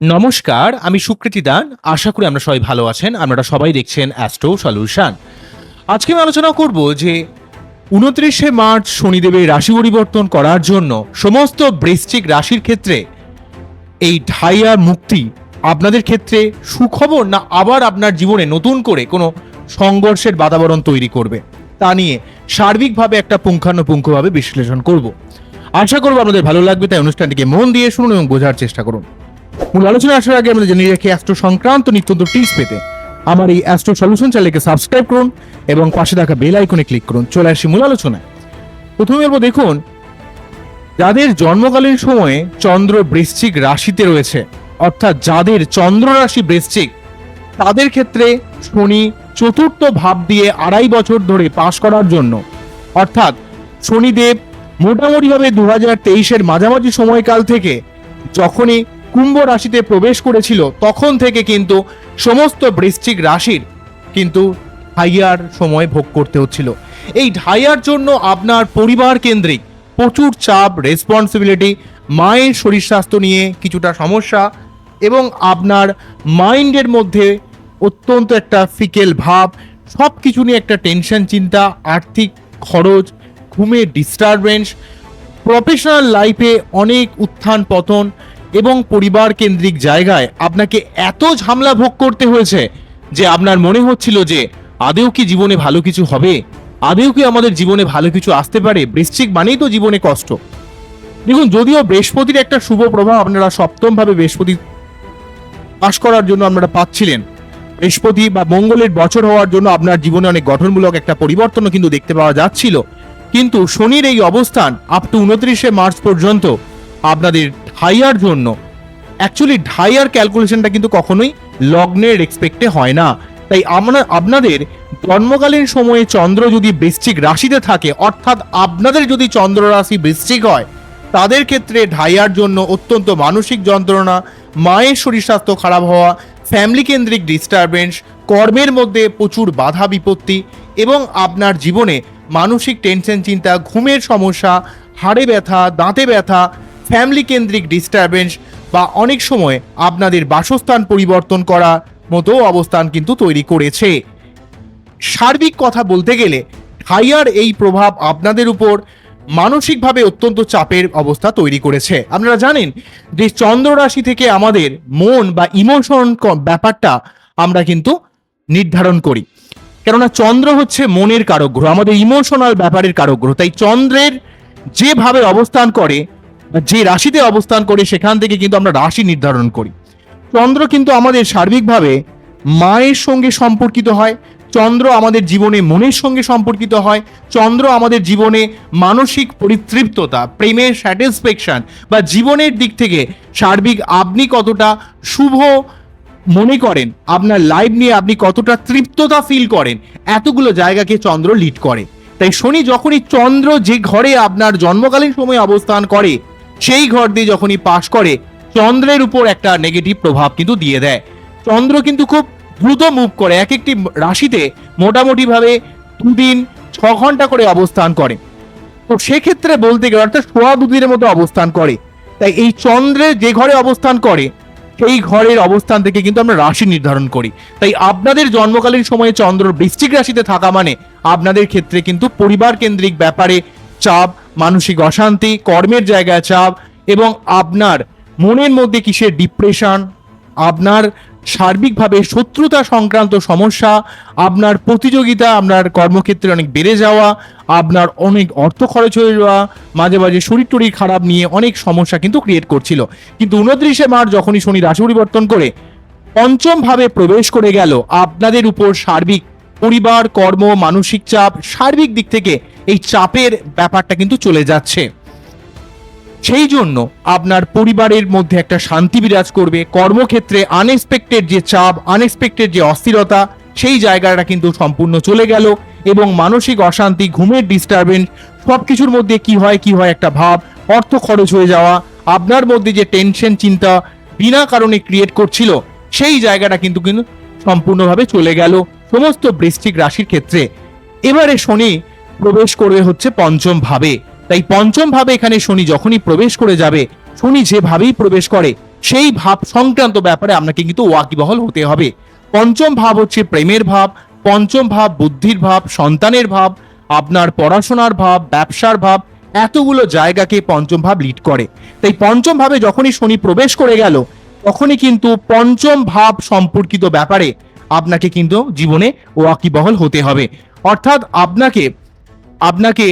নমস্কার, আমি সুকৃতি দান। আশা করি আমরা সবাই ভালো আছেন। আপনারা সবাই দেখছেন অ্যাস্ট্রো সলিউশন আজকে আমি আলোচনা করব যে উনত্রিশে মার্চ শনিদেবের রাশি পরিবর্তন করার জন্য সমস্ত বৃশ্চিক রাশির ক্ষেত্রে এই ঢাইয়া মুক্তি আপনাদের ক্ষেত্রে সুখবর না আবার আপনার জীবনে নতুন করে কোনো সংঘর্ষের বাতাবরণ তৈরি করবে? তা নিয়ে সার্বিকভাবে একটা পুঙ্খানুপুঙ্খভাবে বিশ্লেষণ করব। আশা করব আপনাদের ভালো লাগবে, তাই অনুষ্ঠানটিকে মন দিয়ে শুনুন এবং বোঝার চেষ্টা করুন। মূল আলোচনা আসার আগে আমাদের জেনে রাখি অ্যাস্ট্রো সংক্রান্ত নিত্যন্ত টিপস পেতে আমার এই অ্যাস্ট্রো সলিউশন চ্যানেলকে সাবস্ক্রাইব করুন এবং পাশে থাকা বেল আইকনে ক্লিক করুন। চলে আসি মূল আলোচনায়। প্রথমে বলব, দেখুন, যাদের জন্মকালীন সময়ে চন্দ্র বৃশ্চিক রাশিতে রয়েছে, অর্থাৎ যাদের চন্দ্র রাশি বৃশ্চিক, তাদের ক্ষেত্রে শনি চতুর্থ ভাব দিয়ে আড়াই বছর ধরে পাশ করার জন্য, অর্থাৎ শনিদেব মোটামুটিভাবে দু হাজার তেইশের মাঝামাঝি সময়কাল থেকে যখনই কুম্ভ রাশিতে প্রবেশ করেছিল, তখন থেকে কিন্তু সমস্ত বৃশ্চিক রাশির কিন্তু হাইয়ার সময় ভোগ করতে হচ্ছিল। এই ঢাইয়ার জন্য আপনার পরিবার কেন্দ্রিক প্রচুর চাপ রেসপন্সিবিলিটি মায়ের শরীর স্বাস্থ্য নিয়ে কিছুটা সমস্যা এবং আপনার মাইন্ডের মধ্যে অত্যন্ত একটা ফিকেল ভাব সব কিছু নিয়ে একটা টেনশন চিন্তা, আর্থিক খরচ, ঘুমের ডিস্টারবেন্স প্রফেশনাল লাইফে অনেক উত্থান পতন এবং পরিবার কেন্দ্রিক জায়গায় আপনাকে এত ঝামেলা ভোগ করতে হয়েছে যে আপনার মনে হচ্ছিল যে আদেও কি জীবনে ভালো কিছু হবে? আদেও কি আমাদের জীবনে ভালো কিছু আসতে পারে? বৃশ্চিক মানেই তো জীবনে কষ্ট। দেখুন, যদিও বৃহস্পতির একটা শুভ প্রভাব আপনারা সপ্তম ভাবে বৃহস্পতি পাশ করার জন্য আপনারা পাচ্ছিলেন। বৃহস্পতি বা মঙ্গলের বছর হওয়ার জন্য আপনার জীবনে অনেক গঠনমূলক একটা পরিবর্তনও কিন্তু দেখতে পাওয়া যাচ্ছিল। কিন্তু শনির এই অবস্থান আপ টু উনত্রিশে মার্চ পর্যন্ত আপনাদের ঢাইয়ার জন্য। অ্যাকচুয়ালি ঢাইয়ার ক্যালকুলেশনটা কিন্তু কখনোই লগ্নের এক্সপেক্টে হয় না। তাই আমরা, আপনাদের জন্মকালীন সময়ে চন্দ্র যদি বৃশ্চিক রাশিতে থাকে, অর্থাৎ আপনাদের যদি চন্দ্র রাশি বৃশ্চিক হয়, তাদের ক্ষেত্রে ঢাইয়ার জন্য অত্যন্ত মানসিক যন্ত্রণা, মায়ের শরীর স্বাস্থ্য খারাপ হওয়া ফ্যামিলি কেন্দ্রিক ডিস্টারবেন্স কর্মের মধ্যে প্রচুর বাধা বিপত্তি এবং আপনার জীবনে মানসিক টেনশন চিন্তা, ঘুমের সমস্যা, হাড়ে ব্যথা, দাঁতে ব্যথা ফ্যামিলি কেন্দ্রিক ডিস্টারবেন্স বা অনেক সময় আপনাদের বাসস্থান পরিবর্তন করা মতো অবস্থান কিন্তু তৈরি করেছে। সার্বিক কথা বলতে গেলে হাইয়ার এই প্রভাব আপনাদের উপর মানসিকভাবে অত্যন্ত চাপের অবস্থা তৈরি করেছে। আপনারা জানেন যে চন্দ্র রাশি থেকে আমাদের মন বা ইমোশন ব্যাপারটা আমরা কিন্তু নির্ধারণ করি। কেননা চন্দ্র হচ্ছে মনের কারক গ্রহ আমাদের ইমোশনাল ব্যাপারের কারক গ্রহ তাই চন্দ্রের যেভাবে অবস্থান করে যে রাশিতে অবস্থান করে, সেখান থেকে কিন্তু আমরা রাশি নির্ধারণ করি। চন্দ্র কিন্তু আমাদের সার্বিকভাবে মায়ের সঙ্গে সম্পর্কিত হয়, চন্দ্র আমাদের জীবনে মনের সঙ্গে সম্পর্কিত হয়, চন্দ্র আমাদের জীবনে মানসিক পরিতৃপ্ততা, প্রেমের স্যাটিসফ্যাকশন বা জীবনের দিক থেকে সার্বিক আপনি কতটা শুভ মনে করেন, আপনার লাইফ নিয়ে আপনি কতটা তৃপ্ততা ফিল করেন, এতগুলো জায়গাকে চন্দ্র লিড করে। তাই শনি যখনই চন্দ্র যে ঘরে আপনার জন্মকালীন সময়ে অবস্থান করে সেই ঘর দিয়ে যখনই পাশ করে, চন্দ্রের উপর একটা নেগেটিভ প্রভাব কিন্তু দিয়ে দেয়। চন্দ্র কিন্তু খুব দ্রুত মুভ করে এক একটি রাশিতে মোটামুটিভাবে দুদিন, ছ ঘণ্টা করে অবস্থান করে। তো সেক্ষেত্রে বলতে গেলে অর্থাৎ সোয়া দুদিনের মতো অবস্থান করে। তাই এই চন্দ্রের যে ঘরে অবস্থান করে, সেই ঘরের অবস্থান থেকে কিন্তু আমরা রাশি নির্ধারণ করি। তাই আপনাদের জন্মকালীন সময়ে চন্দ্র বৃশ্চিক রাশিতে থাকা মানে আপনাদের ক্ষেত্রে কিন্তু পরিবার কেন্দ্রিক ব্যাপারে চাপ মানসিক অশান্তি, কর্মের জায়গায় চাপ এবং আপনার মনের মধ্যে কিসের ডিপ্রেশন আপনার সার্বিকভাবে শত্রুতা সংক্রান্ত সমস্যা, আপনার প্রতিযোগিতা, আপনার কর্মক্ষেত্রে অনেক বেড়ে যাওয়া, আপনার অনেক অর্থ খরচ হয়ে যাওয়া, মাঝে মাঝে শরীর টরীর খারাপ নিয়ে অনেক সমস্যা কিন্তু ক্রিয়েট করছিল। কিন্তু উনত্রিশে মার্চ যখনই শনি রাশি পরিবর্তন করে পঞ্চমভাবে প্রবেশ করে গেল, আপনাদের উপর সার্বিক পরিবার, কর্ম, মানসিক চাপ, সার্বিক দিক থেকে এই চাপের ব্যাপারটা কিন্তু চলে যাচ্ছে। সেই জন্য আপনার পরিবারের মধ্যে একটা শান্তি বিরাজ করবে। কর্মক্ষেত্রে আনএক্সপেক্টেড যে চাপ আনএক্সপেক্টেড যে অস্থিরতা, সেই জায়গাটা কিন্তু সম্পূর্ণ চলে গেল এবং মানসিক অশান্তি, ঘুমের ডিস্টারবেন্স সব কিছুর মধ্যে কি হয় কি হয় একটা ভাব, অর্থ খরচ হয়ে যাওয়া, আপনার মধ্যে যে টেনশন চিন্তা বিনা কারণে ক্রিয়েট করছিল, সেই জায়গাটা কিন্তু কিন্তু সম্পূর্ণভাবে চলে গেল। সমস্ত বৃশ্চিক রাশির ক্ষেত্রে। এবারে শনি প্রবেশ করবে হচ্ছে পঞ্চম ভাবে। তাই পঞ্চম ভাবে এখানে শনি যখনই প্রবেশ করে যাবে, শনি যেভাবেই প্রবেশ করে, সেই ভাব সংক্রান্ত ব্যাপারে আপনাকে কিন্তু ওয়াকিবহল হতে হবে। পঞ্চম ভাব হচ্ছে প্রেমের ভাব, পঞ্চম ভাব বুদ্ধির ভাব, সন্তানের ভাব, আপনার পড়াশোনার ভাব, ব্যবসার ভাব, এতগুলো জায়গাকে পঞ্চম ভাব লিড করে। তাই পঞ্চম ভাবে যখনই শনি প্রবেশ করে গেল, তখনই কিন্তু পঞ্চম ভাব সম্পর্কিত ব্যাপারে আপনাকে কিন্তু জীবনে ওয়াকিবহল হতে হবে। অর্থাৎ আপনাকে আপনাকে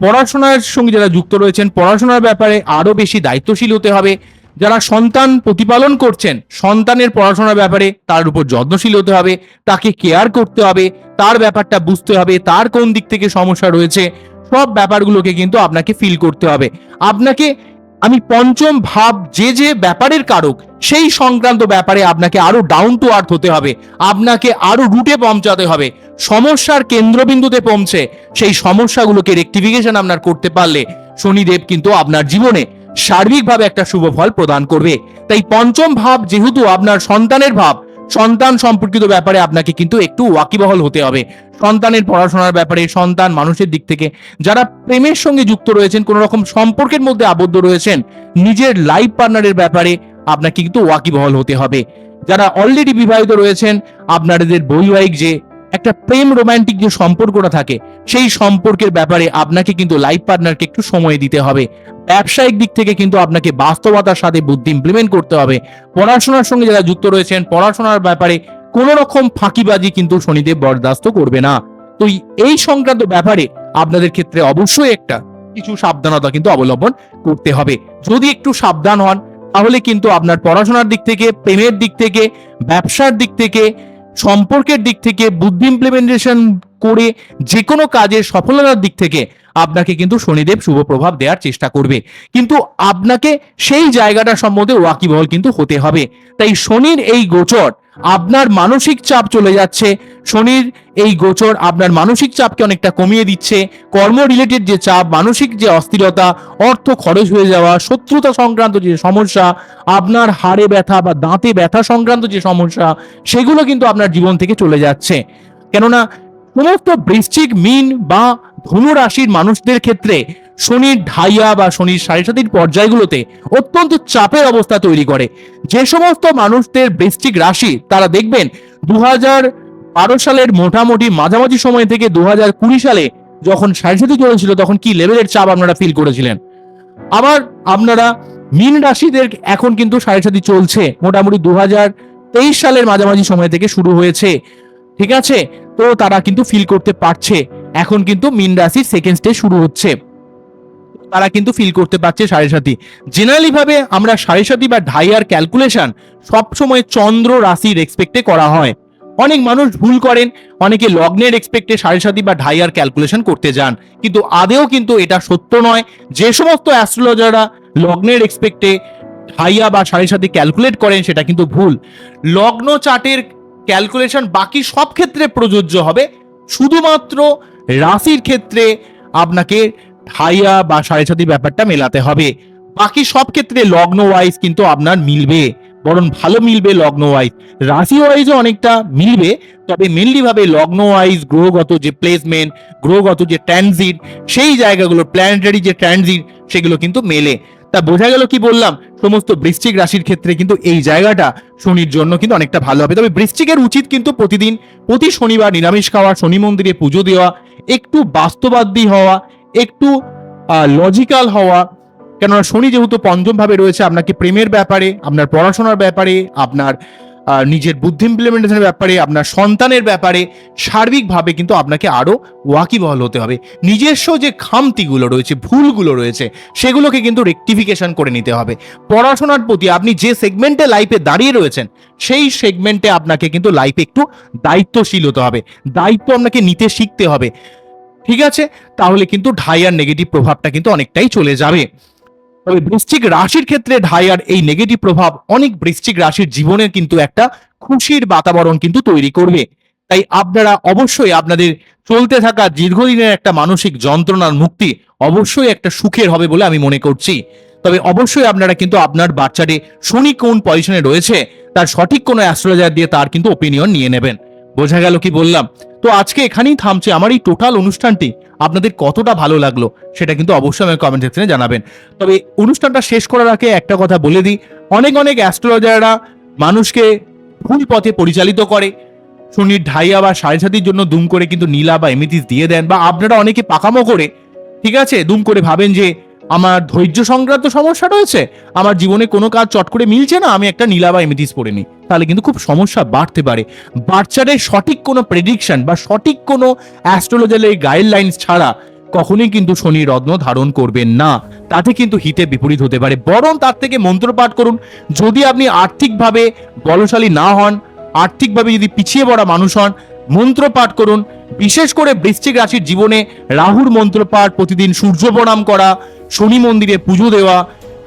পড়াশোনার সঙ্গে যারা যুক্ত রয়েছেন, পড়াশোনার ব্যাপারে আরও বেশি দায়িত্বশীল হতে হবে। যারা সন্তান প্রতিপালন করছেন, সন্তানের পড়াশোনার ব্যাপারে তার উপর যত্নশীল হতে হবে, তাকে কেয়ার করতে হবে, তার ব্যাপারটা বুঝতে হবে, তার কোন দিক থেকে সমস্যা রয়েছে, সব ব্যাপারগুলোকে কিন্তু আপনাকে ফিল করতে হবে। আপনাকে আমি পঞ্চম ভাব যে যে ব্যাপারের কারক, সেই সংক্রান্ত ব্যাপারে আপনাকে আরও ডাউন টু আর্থ হতে হবে, আপনাকে আরও রুটে পৌঁছাতে হবে। সমস্যার কেন্দ্রবিন্দুতে পৌঁছে সেই সমস্যাগুলোকে রেকটিফিকেশন আপনার করতে পারলে শনিদেব কিন্তু আপনার জীবনে সার্বিকভাবে একটা শুভ ফল প্রদান করবে। তাই পঞ্চম ভাব যেহেতু আপনার সন্তানের ভাব সন্তান সম্পর্কিত ব্যাপারে আপনাকে কিন্তু একটু ওয়াকিবহল হতে হবে। সন্তানের পড়াশোনার ব্যাপারে, সন্তান মানুষের দিক থেকে, যারা প্রেমের সঙ্গে যুক্ত রয়েছেন কোন রকম সম্পর্কের মধ্যে আবদ্ধ রয়েছেন, নিজের লাইফ পার্টনারের ব্যাপারে আপনাকে কিন্তু ওয়াকিবহল হতে হবে। যারা অলরেডি বিবাহিত রয়েছেন, আপনাদের বৈবাহিক যে একটা প্রেম রোমান্টিক যে সম্পর্কটা থাকে, সেই সম্পর্কের ব্যাপারে আপনাকে কিন্তু লাইফ পার্টনারকে একটু সময় দিতে হবে। ব্যবসায়িক দিক থেকে কিন্তু আপনাকে বাস্তবতার সাথে বুদ্ধি ইমপ্লিমেন্ট করতে হবে। পড়াশোনার সঙ্গে যারা যুক্ত রয়েছেন, পড়াশোনার ব্যাপারে কোন রকম ফাঁকিবাজি কিন্তু শনিদেব বরদাস্ত করবে না। তো এই সংক্রান্ত ব্যাপারে আপনাদের ক্ষেত্রে অবশ্যই একটা কিছু সাবধানতা কিন্তু অবলম্বন করতে হবে। যদি একটু সাবধান হন, তাহলে কিন্তু আপনার পড়াশোনার দিক থেকে, প্রেমের দিক থেকে, ব্যবসার দিক থেকে সম্পর্কের দিক থেকে বুদ্ধি ইমপ্লিমেন্টেশন করে যে কোনো কাজের সফলতার দিক থেকে আপনাকে কিন্তু শনিদেব শুভ প্রভাব দেওয়ার চেষ্টা করবে। কিন্তু আপনাকে সেই জায়গাটা সম্বন্ধে ওয়াকিবহল কিন্তু হতে হবে। তাই শনির এই গোচর আপনার মানসিক চাপ চলে যাচ্ছে। শনির এই গোচর আপনার মানসিক চাপকে অনেকটা কমিয়ে দিচ্ছে। কর্ম রিলেটেড যে চাপ, মানসিক যে অস্থিরতা, অর্থ খরচ হয়ে যাওয়া, শত্রুতা সংক্রান্ত যে সমস্যা, আপনার হাড়ে ব্যথা বা দাঁতে ব্যথা সংক্রান্ত যে সমস্যা, সেগুলো কিন্তু আপনার জীবন থেকে চলে যাচ্ছে। কেননা সমস্ত বৃশ্চিক মিন বা ধনু রাশির মানুষদের ক্ষেত্রে শনির ঢাইয়া বা শনির সাড়ে সাতির পর্যায়গুলোতে অত্যন্ত চাপের অবস্থা তৈরি করে। যে সমস্ত মানুষদের বৃশ্চিক রাশি, তারা দেখবেন দু বারো সালের মোটামুটি মাঝামাঝি সময় থেকে দু কুড়ি সালে যখন সাড়ে সাতি চলেছিল, তখন কি লেভেলের চাপ আপনারা ফিল করেছিলেন? আবার আপনারা মিন রাশিদের এখন কিন্তু সাড়ে সাতি চলছে। মোটামুটি দু তেইশ সালের মাঝামাঝি সময় থেকে শুরু হয়েছে। ঠিক আছে? তো তারা কিন্তু ফিল করতে পারছে। এখন কিন্তু মিন রাশির সেকেন্ড স্টেজ শুরু হচ্ছে। তারা কিন্তু ফিল করতে পারছে সাড়ে সাতি জেনারেলি ভাবে আমরা সাড়ে সাতি বা ঢাইয়ার ক্যালকুলেশন সবসময় চন্দ্র রাশির এক্সপেক্টে করা হয়। অনেক মানুষ ভুল করেন, অনেকে লগ্নের এক্সপেক্টে সাড়ে সাতি বা ঢাইয়ার ক্যালকুলেশন করতে যান। কিন্তু আদেও কিন্তু এটা সত্য নয়। যে সমস্ত অ্যাস্ট্রোলজাররা লগ্নের এক্সপেক্টে ঢাইয়া বা সাড়ে সাতি ক্যালকুলেট করেন, সেটা কিন্তু ভুল। লগ্ন চার্টের ক্যালকুলেশন বাকি সব ক্ষেত্রে প্রযোজ্য হবে। শুধুমাত্র রাশির ক্ষেত্রে আপনাকে ঢাইয়া বা সাড়ে সাতি ব্যাপারটা মেলাতে হবে। বাকি সব ক্ষেত্রে লগ্ন ওয়াইজ কিন্তু আপনার মিলবে, বরং ভালো মিলবে লগ্ন ওয়াইজ রাশি ওয়াইজও অনেকটা মিলবে, তবে মেনলিভাবে লগ্ন ওয়াইজ গ্রহগত যে প্লেসমেন্ট গ্রহগত যে ট্রানজিট সেই জায়গাগুলো প্ল্যানেটারি যে ট্রানজিট সেগুলো কিন্তু মেলে। তা বোঝা গেল কি বললাম, সমস্ত বৃশ্চিক রাশির ক্ষেত্রে কিন্তু এই জায়গাটা শনির জন্য কিন্তু অনেকটা ভালো হবে। তবে বৃশ্চিকের উচিত কিন্তু প্রতিদিন, প্রতি শনিবার নিরামিষ খাওয়া, শনি মন্দিরে পুজো দেওয়া, একটু বাস্তবাদী হওয়া, একটু লজিক্যাল হওয়া। কেননা শনি যেহেতু পঞ্চমভাবে রয়েছে, আপনাকে প্রেমের ব্যাপারে, আপনার পড়াশোনার ব্যাপারে, আপনার নিজের বুদ্ধি ইমপ্লিমেন্টেশনের ব্যাপারে, আপনার সন্তানের ব্যাপারে, সার্বিকভাবে কিন্তু আপনাকে আরও ওয়াকিবহল হতে হবে। নিজস্ব যে খামতিগুলো রয়েছে, ভুলগুলো রয়েছে, সেগুলোকে কিন্তু রেকটিফিকেশন করে নিতে হবে। পড়াশোনার প্রতি আপনি যে সেগমেন্টে লাইফে দাঁড়িয়ে রয়েছেন, সেই সেগমেন্টে আপনাকে কিন্তু লাইফে একটু দায়িত্বশীল হতে হবে। দায়িত্ব আপনাকে নিতে শিখতে হবে। ঠিক আছে? তাহলে কিন্তু ঢাইয়ার নেগেটিভ প্রভাবটা কিন্তু অনেকটাই চলে যাবে। তবে বৃশ্চিক রাশির ক্ষেত্রে ঢাইয়ার এই নেগেটিভ প্রভাব অনেক বৃশ্চিক রাশির জীবনে কিন্তু একটা খুশির বাতাবরণ কিন্তু তৈরি করবে। তাই আপনারা অবশ্যই আপনাদের চলতে থাকা দীর্ঘদিনের একটা মানসিক যন্ত্রণার মুক্তি অবশ্যই একটা সুখের হবে বলে আমি মনে করছি। তবে অবশ্যই আপনারা কিন্তু আপনার বাচ্চাটি শনি কোন পজিশনে রয়েছে, তার সঠিক কোনো অ্যাস্ট্রোলজার দিয়ে তার কিন্তু ওপিনিয়ন নিয়ে নেবেন। বোঝা গেল কি বললাম। তো আজকে এখানেই থামছে আমার এই টোটাল অনুষ্ঠানটি। আপনাদের কতটা ভালো লাগল সেটা কিন্তু অবশ্যই আমাকে কমেন্ট সেকশনে জানাবেন। তবে অনুষ্ঠানটা শেষ করার আগে একটা কথা বলে দিই। অনেক অনেক অ্যাস্ট্রোলজাররা মানুষকে ভুল পথে পরিচালিত করে। শনির ঢাইয়া বা সাড়ে সাতির জন্য দুম করে কিন্তু নীলা বা এমিতিস দিয়ে দেন বা আপনারা অনেকে পাকামো করে, ঠিক আছে, দুম করে ভাবেন যে আমার ধৈর্য সংক্রান্ত সমস্যা রয়েছে, আমার জীবনে কোনো কাজ চট করে মিলছে না, আমি একটা নীলা বা এমিতিস পড়ে নিই। তাহলে কিন্তু খুব সমস্যা বাড়তে পারে। বাচ্চাদের সঠিক কোনো প্রেডিকশন বা সঠিক কোনো অ্যাস্ট্রোলজারের গাইডলাইন্স ছাড়া কখনোই কিন্তু শনি রত্ন ধারণ করবেন না। তাতে কিন্তু হিতে বিপরীত হতে পারে। বরং তার থেকে মন্ত্র পাঠ করুন। যদি আপনি আর্থিকভাবে বলশালী না হন, আর্থিকভাবে যদি পিছিয়ে পড়া মানুষ হন, মন্ত্র পাঠ করুন। বিশেষ করে বৃশ্চিক রাশির জীবনে রাহুর মন্ত্র পাঠ, প্রতিদিন সূর্য প্রণাম করা শনি মন্দিরে পুজো দেওয়া,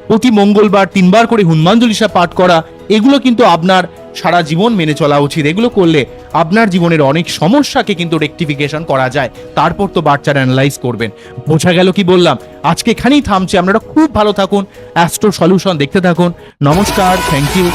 প্রতি মঙ্গলবার তিনবার করে হনুমান পাঠ করা, এগুলো কিন্তু আপনার সারা জীবন মেনে চলা উচিত। এগুলো করলে আপনার জীবনের অনেক সমস্যাকে কিন্তু রেকটিফিকেশন করা যায়। তারপর তো বাচ্চারা অ্যানালাইজ করবেন। বোঝা গেল কি বললাম? আজকে এখানেই থামছে। আপনারা খুব ভালো থাকুন। অ্যাস্ট্রো সলিউশন দেখতে থাকুন। নমস্কার। Thank you